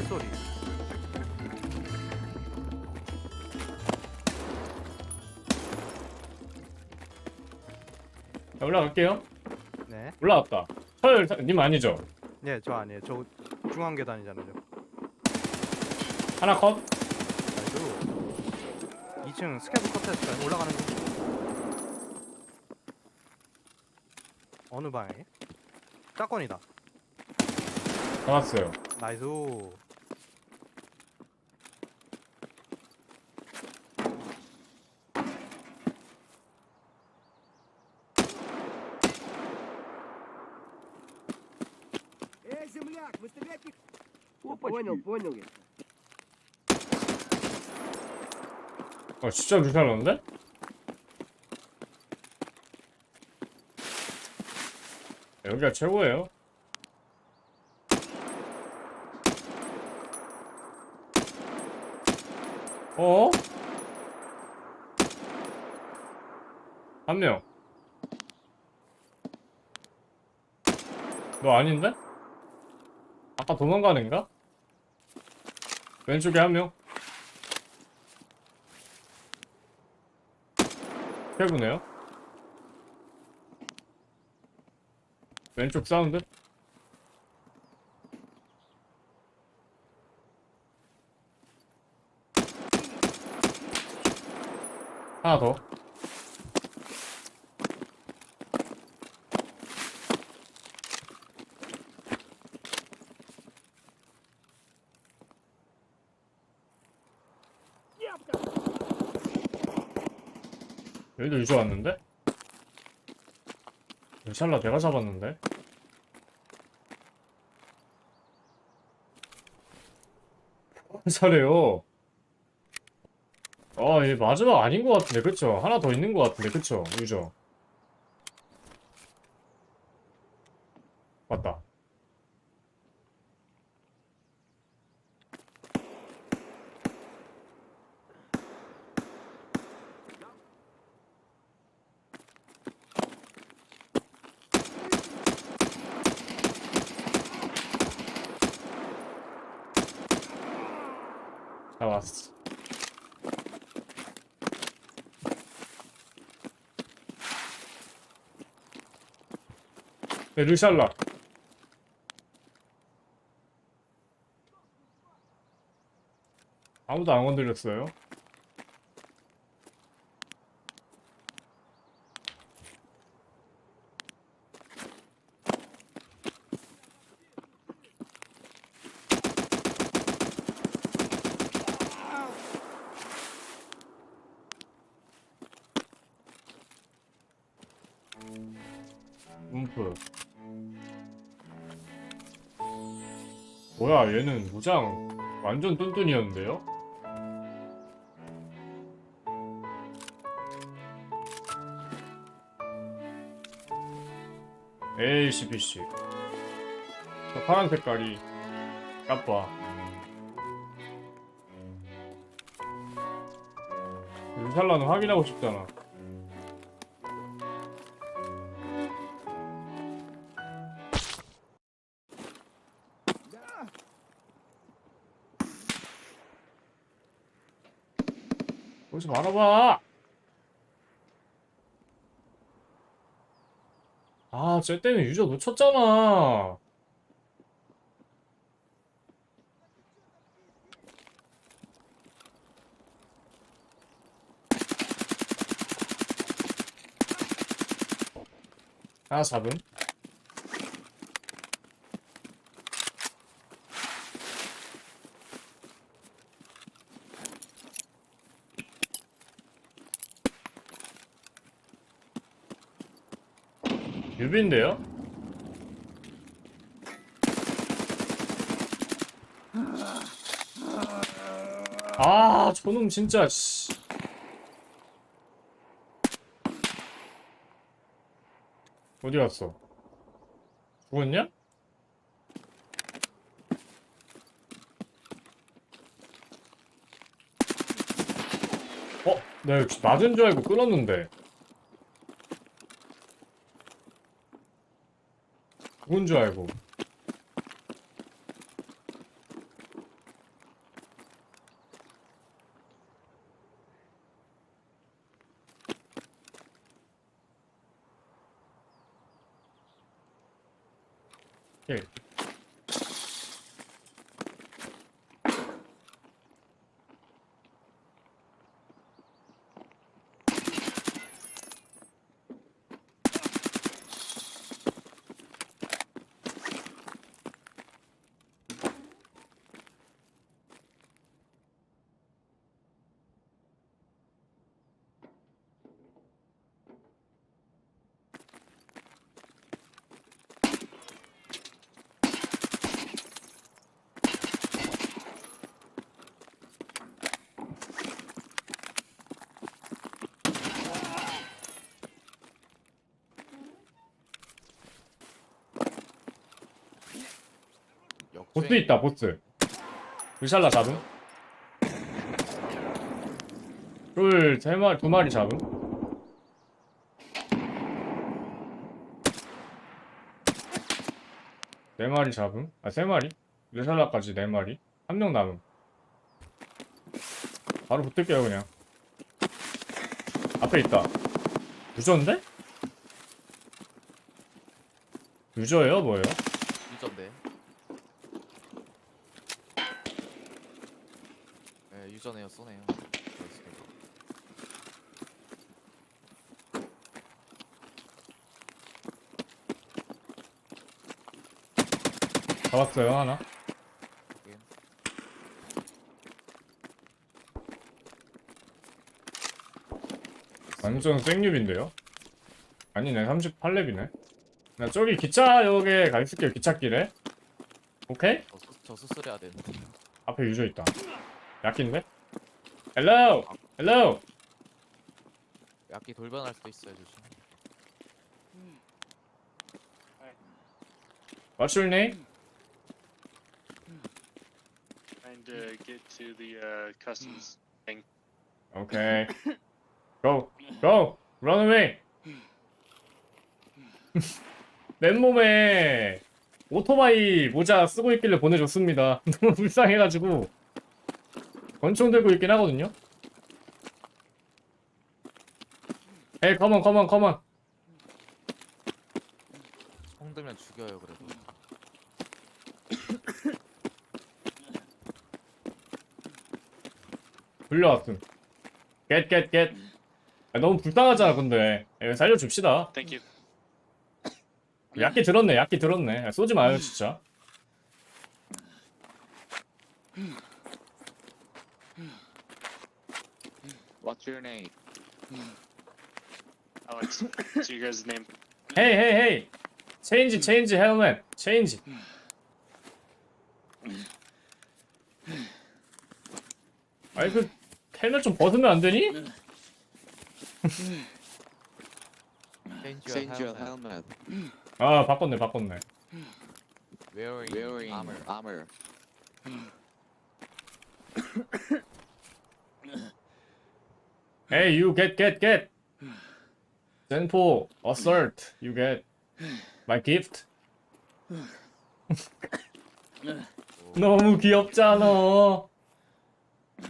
풀소리. 자, 올라갈게요. 네. 올라왔다. 철님 아니죠? 네, 저 아니에요. 저 중앙 계단이잖아요. 하나 컷. 나이스. 2층 스캐브 컷했어요. 올라가는 중. 어느 방향이? 짝건이다. 잡았어요. 나이스. 번역 번역했어. 아 진짜 루샬 넣는데? 여기가 최고예요. 어? 한 명. 너 아닌데? 아까 도망가는가? 왼쪽에 한 명. 해보네요. 왼쪽 사운드? 하나 더. 여기도 유저 왔는데? 샬라 내가 잡았는데? 잘해요. 아, 얘 마지막 아닌 것 같은데, 그쵸? 하나 더 있는 것 같은데, 그쵸? 유저. 맞다. 잡았어. 네, 르샬라. 아무도 안 건드렸어요. 뭐야, 얘는 무장 완전 뚠뚠이었는데요? ACPC. 저 파란 색깔이 까빠. 루살라는 확인하고 싶잖아. 거기서 말아봐! 아, 쟤 때문에 유저 놓쳤잖아. 하나 잡음. 유비인데요? 아, 저놈 진짜, 씨. 어디 갔어? 죽었냐? 어? 내가 역시 맞은 줄 알고 끊었는데. 죽은 줄 알고. 예. 보스 있다 보스. 루샬라 잡음. 둘세 마리 두 마리 잡음. 네 마리 잡음. 아세 마리? 루샬라까지 네 마리? 한 명 남음. 바로 붙을게요 그냥. 앞에 있다. 유저인데? 유저예요 뭐예요? 유저인데 유저네요 쏘네요 나이스. 잡았어요 하나. 완전 생유비인데요? 아니네 38렙이네 나 저기 기차역에 가 있을게요 기찻길에 오케이? 저, 수, 저 수술해야 되는데 앞에 유저 있다 약긴데? 헬로! 헬로! 약기 돌변할 수도 있어요 조심 What's your name? trying to get to the uh, customs thing. 오케이 Go! Go! Run away! 맨몸에 오토바이 모자 쓰고 있길래 보내줬습니다 너무 불쌍해가지고 권총 들고 있긴 하거든요. 에이 컴온 컴온 컴온. 총 들면 죽여요 그래도. 불려왔음. 겟겟 겟. 너무 불쌍하잖아 근데. 에, 살려줍시다. Thank you. 약기 들었네 약기 들었네. 야, 쏘지 마요 진짜 Your name? Alex, what's your guys' name? 헤이 헤이 헤이 체인지 체인지 헬멧 체인지 아이 그 헬멧 좀 벗으면 안 되니? Change Change your your helmet helmet. 아 바꿨네 바꿨네 Wearing, Wearing armor armor. Hey you get get get 젠포 assert you get my gift 너무 귀엽잖아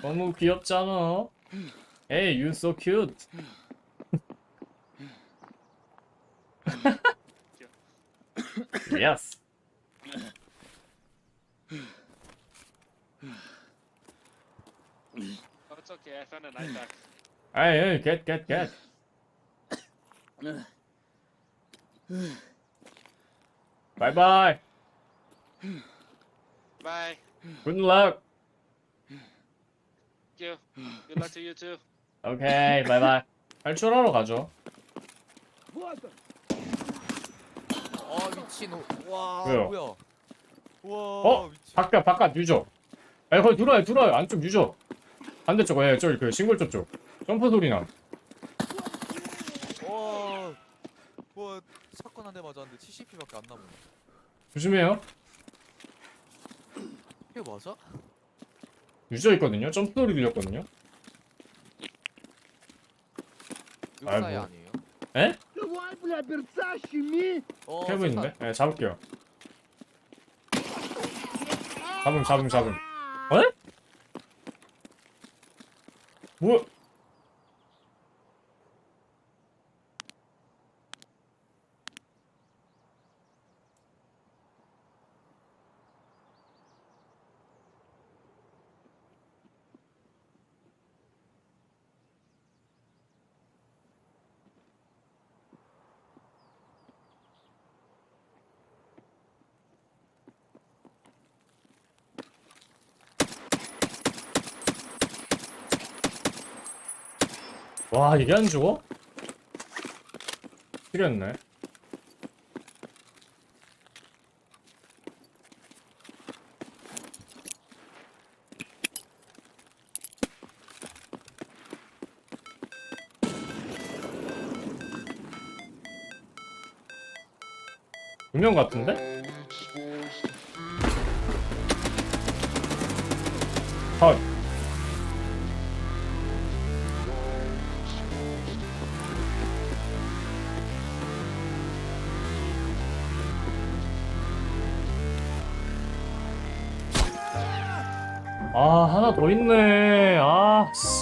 너무 귀엽잖아 Hey you so cute yes Oh, it's okay. I found a knife back. 아이, get, get, get. Bye bye. Bye. Good luck. Thank you. Good luck to you too. Okay, bye bye. 탈출하러 가죠. 아 미친 와 왜요? 뭐야 와 어? 미친 바깥, 바깥, 유저. 에, 거기 들어와요, 들어와요. 안쪽 유저. 반대쪽, 예, 저기 그 싱글 쪽 쪽. 점프 소리 나 와, 와 사건 한 대 맞았는데 70피밖에 안 남은 조심해요 이거 맞아? 유저 있거든요 점프 소리 들렸거든요 누구 아이고. 사이 아니에요? Давай, бля, берца, щеми! 어, 캐브 세상. 있는데 예 잡을게요 잡음 잡음 잡음 에? 뭐 와 이게 안 죽어? 틀렸네 분명 같은데? 헐 아 하나 더 있네 아 씨.